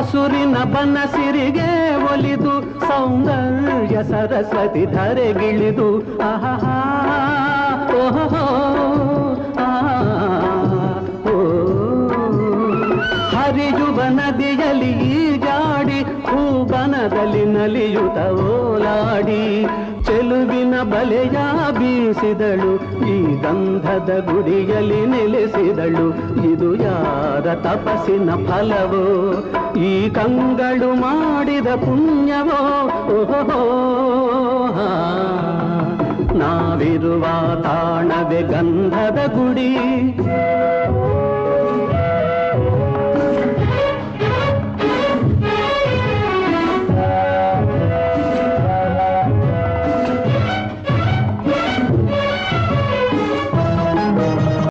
ಹಸುರಿನ ಬನಸಿರಿಗೆ ಒಲಿದು, ಸೌಂದರ್ಯ ಸರಸ್ವತಿ ಧರೆಗಿಳಿದು. ಆಹಾ ಓಹೋ. ಹರಿಯುವ ನದಿಯಲ್ಲಿ ಈಜಾಡಿ ಹೂಬನದಲ್ಲಿ ನಲಿಯುತ ಓಲಾಡಿ. ಚೆಲುವಿನ ಬಲೆಯ ಬೀಸಿದಳು, ಈ ಗಂಧದ ಗುಡಿಯಲ್ಲಿ ನೆಲೆಸಿದಳು. ಇದು ಯಾರ ತಪಸ್ಸಿನ ಫಲವೋ ಈ ಕಂಗಳು ಮಾಡಿದ ಪುಣ್ಯವೋ ಓಹೋ ನಾವಿರುವ ತಾಣವೇ ಗಂಧದ ಗುಡಿ.